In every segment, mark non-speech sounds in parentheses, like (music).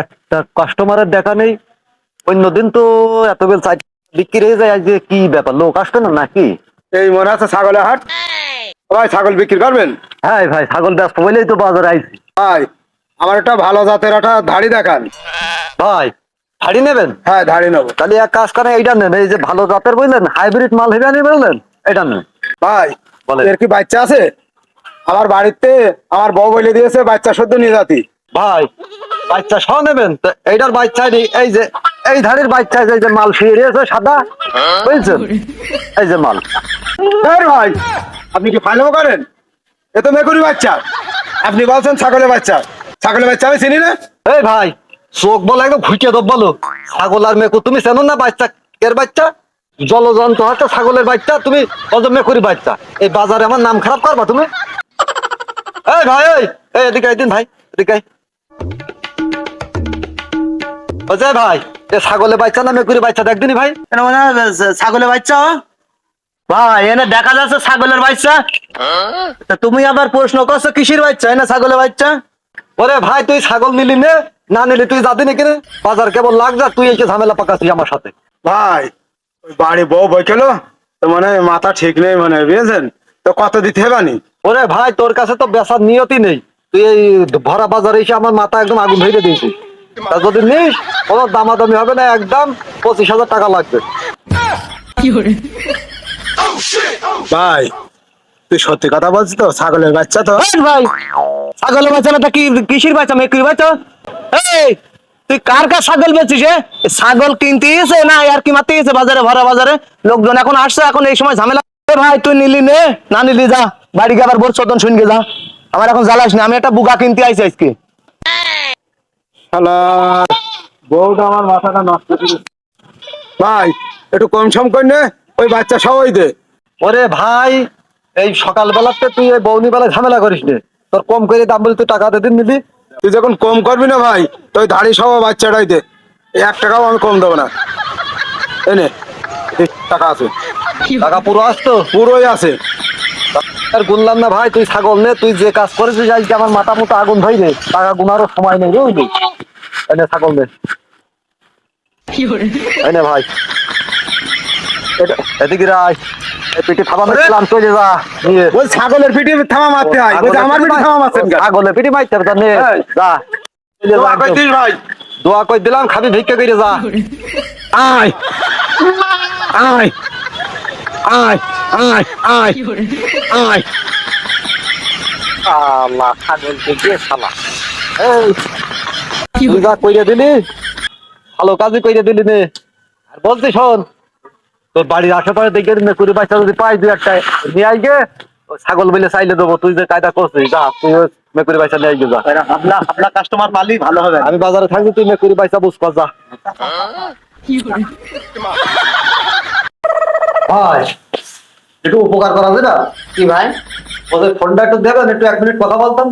একটা কাস্টমারের দেখা নেই। অন্যদিন তো এত বেল চাই বিক্রি হয়ে যায় আজকে কি ব্যাপার লোক আসবে না নাকি? এই মনে আছে ছাগলের হাট? ভাই ছাগল বিক্রি করবেন? হ্যাঁ ভাই ছাগল ব্যস্ত বলেই তো বাজারে আইছি। ভাই আমার একটা ভালো জাতের একটা ধাড়ি দেখান। ভাই হাড়ি নেবেন? হ্যাঁ ধাড়ি নেব। তাহলে এক কাজ করেন এইটা নেন এই যে ভালো জাতের বললেন হাইব্রিড মাল হেবে আনি বুঝলেন এটা নেন। ভাই বলেন। এর কি বাচ্চা আছে? আমার বাড়িতে আমার বউ বলে দিয়েছে বাচ্চা সদ্য নিয়ে যাতি ভাই, বাচ্চা সহ নেবেন? এইটার বাচ্চা এই যে, এই ধারের বাচ্চা যে মাল শুয়ে রয়েছে সাদা, বুঝছেন? এই যে মাল। ভাই, আপনি কি ফাইলও করেন? এ তো মেকুরি বাচ্চা। আপনি বলছেন ছাগলের বাচ্চা। ছাগলের বাচ্চা আমি চিনি না। এই ভাই, চোখ বলে একদম ঘুটিয়ে দেব বলো। ছাগল আর মেকু তুমি চেনো না বাচ্চা এর বাচ্চা? জলজন্ত হচ্ছে ছাগলের বাচ্চা, তুমি মেকুরি বাচ্চা। এই বাজারে আমার নাম খারাপ করবা তুমি? এই ভাই, এই এদিকে আই দিন ভাই, এদিকে ও ভাই এ ছাগলের বাচ্চা না মেকুরি বাচ্চা? দেখ দিনি ভাই। মনে হয় বাচ্চা? ভাই এনে দেখা যাচ্ছে ছাগলের বাচ্চা। তা তুমি আবার প্রশ্ন করছ কিসের বাচ্চা? এনে ছাগলের বাচ্চা? ওরে ভাই তুই ছাগল নিলি নে? না নিলি তুই যাবি নাকি রে বাজার কেবল লাগ যা তুই এসে ঝামেলা পাকাছিস আমার সাথে। ভাই ওই বাড়ি বউ বই খেলো তো মানে মাথা ঠিক নেই মানে বুঝেছেন? তো কত দিতে হবে নি? ওরে ভাই তোর কাছে তো বেচার নিয়তি নেই। তুই এই ভরা বাজারে এসে আমার মাথা একদম আগুন ধরে দিয়েছিস। তা যদি নিস কোনো দামাদামি হবে না একদম পঁচিশ হাজার টাকা লাগবে। ভাই তুই সত্যি কথা বলছিস তো? ছাগলের বাচ্চা তো? ভাই ছাগলের বাচ্চা না তা কি কিসের বাচ্চা বাচ্চা? এই তুই কার কার ছাগল বেচিস ছাগল কিনতে এসে না আর কি মারতে এসে বাজারে ভরা বাজারে? লোকজন এখন আসছে এখন এই সময় ঝামেলা ভাই তুই নিলি নে না নিলি যা বাড়ি গিয়ে আবার বোর চোদন শুনকে যা। আমার এখন জ্বালাস না আমি একটা বুকা কিনতে আইছি আজকে। শালার বউটা আমার মাথাটা নষ্ট করে ভাই একটু কম সম করে নে ওই বাচ্চা সবাই দে। ওরে ভাই এই সকালবেলাতে তুই এই বৌনি বেলা ঝামেলা করিস নে। তোর কম করে দাম বলি তুই টাকা দে দিন নিবি তুই যখন কম করবি না ভাই তো ওই ধাড়ি সহ বাচ্চাটাই দে। এই এক টাকাও আমি কম দেবো না। এনে টাকা আছে। টাকা পুরো আসতো? পুরোই আছে। আর গুনলাম না ভাই তুই ছাগল নে তুই যে কাজ করেছিস আজকে আমার মাথা মতো আগুন ধরে দে টাকা গুনারও সময় নেই বুঝলি এনে ছাগল নে। এনে ভাই। এদিকে রায় পিঠে থাবা মেরেছিলাম চলে যা। ওই ছাগলের পিঠে থামা মারতে হয়। আমার পিঠে থামা মারছেন ছাগলের পিঠে মারতে হবে নে। যা। চলে যা দোয়া করে একদম। দিস ভাই। দোয়া কই দিলাম খাবি ভিক্ষা করে যা। আয়। আয়। আয়। আয় আয় আয়। আল্লাহ ছাগল থেকে শালা। এই তুই যা কইরে দিলি? ভালো কাজই কইরে দিলি নে। আর বলছি শোন তোর বাড়ির আশেপাশে দেখে মেকুরি বাচ্চা যদি পাই দুই একটা নিয়ে আইগে ছাগল বলে চাইলে দেবো তুই যে কায়দা করছিস যা তুই ওই মেকুরি বাচ্চা নিয়ে আইগে যা। আপনার আপনার কাস্টমার পালি ভালো হবে। আমি বাজারে থাকবি তুই মেকুরি বাচ্চা বুঝ কর যা। ভাই একটু উপকার করা যায় না? কি ভাই? ওদের ফোনটা একটু দেবেন একটু এক মিনিট কথা বলতাম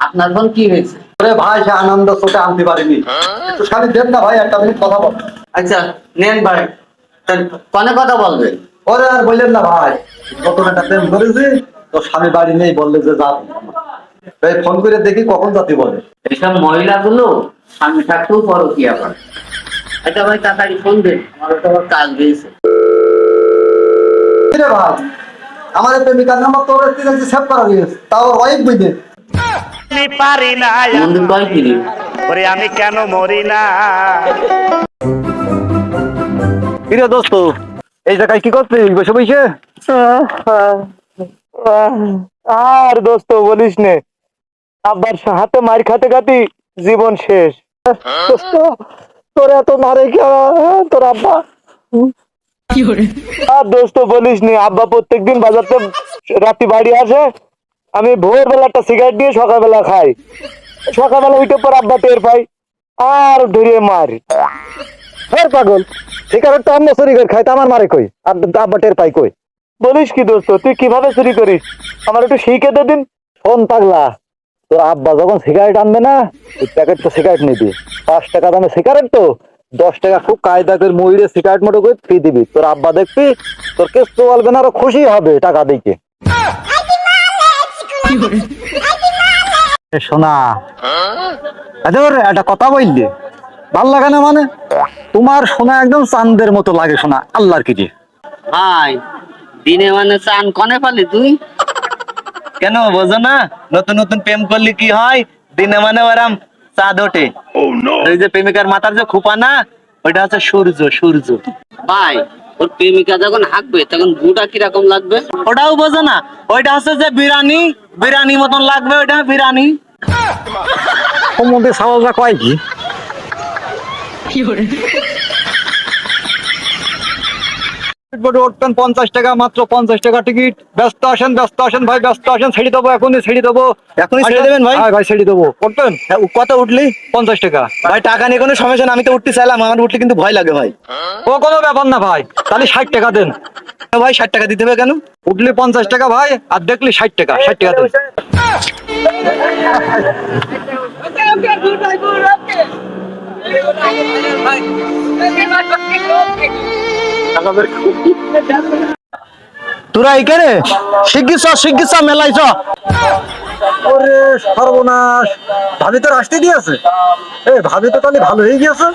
আপনার ফোন কি হয়েছে? আরে ভাই সে আনন্দ চোখে আনতে পারিনি। একটু খালি দেন না ভাই একটা মিনিট কথা বল আচ্ছা নেন ভাই। কনে কথা বলবেন ওরে আর বললেন না ভাই নতুন একটা প্রেম করেছি তো স্বামী বাড়ি নেই বললে যে যা এই ফোন করে দেখি কখন জাতি বলে। এইসব মহিলাগুলো স্বামী থাকতেও বড় কি আবার আচ্ছা ভাই তাড়াতাড়ি ফোন দেন। আমার তো কাজ দিয়েছে ভাই আমার প্রেমিকার নাম্বার তোর সেভ করা হয়েছে তাও ওয়াইফ বুঝে মন্দির কয় কিনি কিরে দোস্ত এই জায়গায় কি করছিস? বসে বসে? আর দোস্ত বলিস নে আব্বার হাতে মার খাতে খাতি জীবন শেষ। দোস্ত তোর এত মারে কে তোর আব্বা? আর দোস্ত বলিস নি, আব্বা প্রত্যেকদিন বাজারতে রাত্রি বাড়ি আসে, আমি ভোরবেলা একটা সিগারেট দিয়ে সকালবেলা খাই। সকালবেলা উঠে পর আব্বা টের পাই, আর ধরিয়ে মারি। হ্যাঁ পাগল সিগারেট তো অন্য চুরি করে খাই তো আমার মারে কই? আর আব্বা টের পাই কই? বলিস কি দোস্ত, তুই কীভাবে চুরি করিস? আমার একটু শিখে দে দিন। শোন পাগলা, তোর আব্বা যখন সিগারেট আনবে না, ওই প্যাকেট তো সিগারেট নিবি। পাঁচ টাকা দামে সিগারেট তো দশ টাকা খুব কায়দা করে ময়ূরে সিগারেট মোটো করে ফি দিবি। তোর আব্বা দেখবি তোর কেস তো বলবে না আরও খুশি হবে টাকা দিকে শোনা আচ্ছা একটা কথা বললি ভালো লাগে না মানে? তোমার শোনা একদম চান্দের মতো লাগে শোনা আল্লাহর কি ভাই দিনে মানে চান কনে পালি তুই? কেন বোঝো না নতুন নতুন প্রেম করলে কি হয়? দিনে মানে ওরাম চাঁদ ওঠে। ওই যে প্রেমিকার মাথার যে খোপা না ওইটা হচ্ছে সূর্য সূর্য। ভাই ওর প্রেমিকা যখন হাঁকবে তখন গুটা কীরকম লাগবে? ওটাও বোঝো না। ওইটা হচ্ছে যে বিরানি বিরানি মতন লাগবে ওইটা বিরানি। সম্বন্ধে সাওয়ালরা কয় কি? টিকিট উঠবেন পঞ্চাশ টাকা মাত্র পঞ্চাশ টাকা টিকিট। ব্যস্ত আসেন ব্যস্ত আসেন ভাই ব্যস্ত আসেন ছেড়ে দেবো এখনই ছেড়ে দেবো। এখনই ছেড়ে দেবেন ভাই? হ্যাঁ ভাই ছেড়ে দেবো। উঠবেন হ্যাঁ, কত উঠলি? পঞ্চাশ টাকা। ভাই টাকা নিয়ে কোনো সমস্যা না আমি তো উঠতে চাইলাম আমার উঠলে কিন্তু ভয় লাগে ভাই। ও কোনো ব্যাপার না ভাই তাহলে ষাট টাকা দেন। ভাই ষাট টাকা দিতে হবে কেন? উঠলি পঞ্চাশ টাকা ভাই আর দেখলি ষাট টাকা ষাট টাকা দেন। তোরা এখানে? শিগগিস শিগগিস মেলাইছ ওরে সর্বনাশ। ভাবি তোর আসতে দিয়েছে? এ ভাবি তো তাহলে ভালো হয়ে গিয়েছে।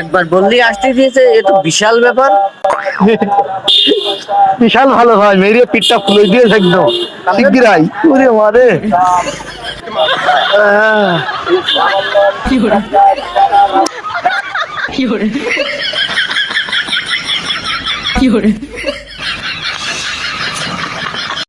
একবার বললি আসতে দিয়েছে এ তো বিশাল ব্যাপার। বিশাল ভালো ভাই মেরিয়ে পিঠটা ফুলে দিয়েছে একদম। শিগগিরাই ওরে মারে। হ্যাঁ। কি করে? (laughs) 有人。